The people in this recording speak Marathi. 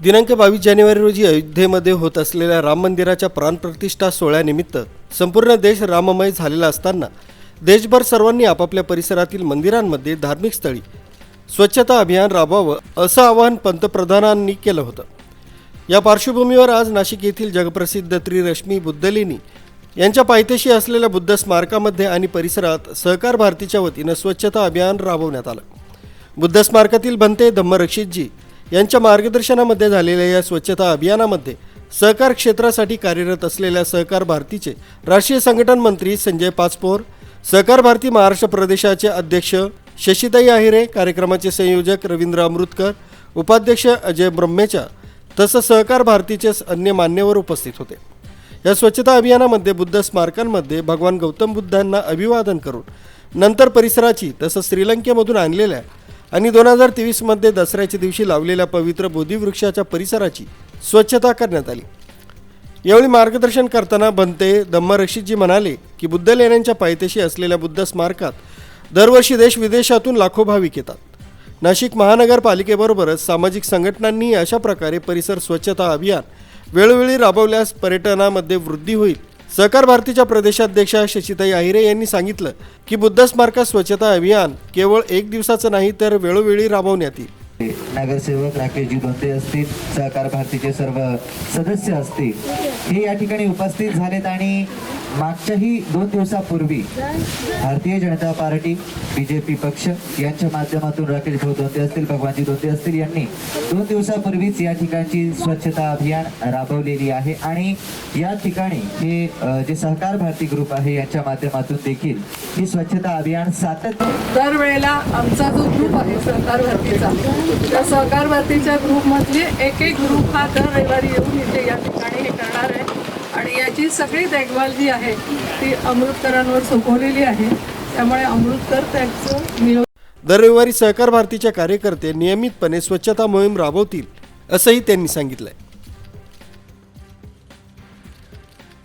दिनांक बावीस जानेवारी रोजी अयोध्येमध्ये होत असलेल्या राम मंदिराच्या प्राणप्रतिष्ठा सोहळ्यानिमित्त संपूर्ण देश राममय झालेला असताना देशभर सर्वांनी आपापल्या परिसरातील मंदिरांमध्ये धार्मिक स्थळी स्वच्छता अभियान राबवावं असं आवाहन पंतप्रधानांनी केलं होतं. या पार्श्वभूमीवर आज नाशिक येथील जगप्रसिद्ध त्रिरश्मी बुद्धलिनी यांच्या पायथ्याशी असलेल्या बुद्ध स्मारकामध्ये आणि परिसरात सहकार भारतीच्या वतीनं स्वच्छता अभियान राबवण्यात आलं. बुद्ध स्मारकातील भंते धम्मरक्षितजी यांच्या मार्गदर्शनामध्ये झालेल्या या स्वच्छता अभियानामध्ये सहकार क्षेत्रासाठी कार्यरत असलेल्या सहकार भारतीचे राष्ट्रीय संघटन मंत्री संजय पाचपोर सहकार भारती महाराष्ट्र प्रदेशाचे अध्यक्ष शशिताई आहिरे कार्यक्रमाचे संयोजक रवींद्र अमृतकर उपाध्यक्ष अजय ब्रह्मेचा तसंच सहकार भारतीचे अन्य मान्यवर उपस्थित होते. या स्वच्छता अभियानामध्ये बुद्ध स्मारकांमध्ये भगवान गौतम बुद्धांना अभिवादन करून नंतर परिसराची तसंच श्रीलंकेमधून आणलेल्या आणि दोन हजार तेवीसमध्ये दसऱ्याच्या दिवशी लावलेल्या पवित्र बोधीवृक्षाच्या परिसराची स्वच्छता करण्यात आली. यावेळी मार्गदर्शन करताना भंते धम्मरक्षितजी म्हणाले की बुद्ध लेण्यांच्या पायथ्याशी असलेल्या बुद्ध स्मारकात दरवर्षी देश विदेशातून लाखो भाविक येतात. नाशिक महानगरपालिकेबरोबरच सामाजिक संघटनांनी अशा प्रकारे परिसर स्वच्छता अभियान वेळोवेळी राबवल्यास पर्यटनामध्ये वृद्धी होईल सहकार भारतीच्या प्रदेशाध्यक्षा शशिताई आहिरे यांनी सांगितलं की बुद्ध स्मारकात स्वच्छता अभियान केवळ एक दिवसाचं नाही तर वेळोवेळी राबवण्यात येईल. नगरसेवक राकेशजी दोंते असतील सहकार भारतीचे सर्व सदस्य असतील हे या ठिकाणी उपस्थित झालेत आणि मागच्याही दोन दिवसापूर्वी भारतीय जनता पार्टी बीजेपी पक्ष यांच्या माध्यमातून राकेश भाऊ धोते असतील भगवानजी धोते असतील यांनी दोन दिवसापूर्वीच या ठिकाणची स्वच्छता अभियान राबवलेली आहे. आणि या ठिकाणी हे जे सहकार भारती ग्रुप आहे यांच्या माध्यमातून देखील ही स्वच्छता अभियान सातत्य दरवेळेला आमचा जो ग्रुप आहे सहकार भारतीचा त्या सहकार भारतीच्या ग्रुपमधले एक एक ग्रुप हा दर रविवारी येऊन इथे या ठिकाणी हे करणार आहे आणि सगळी देखभाल जी आहे ती अमृतकरांवर सोपवलेली आहे. त्यामुळे अमृतकर त्याचं नियो दर रविवारी सहकार भारतीच्या कार्यकर्ते नियमितपणे स्वच्छता मोहीम राबवतील असंही त्यांनी सांगितलंय.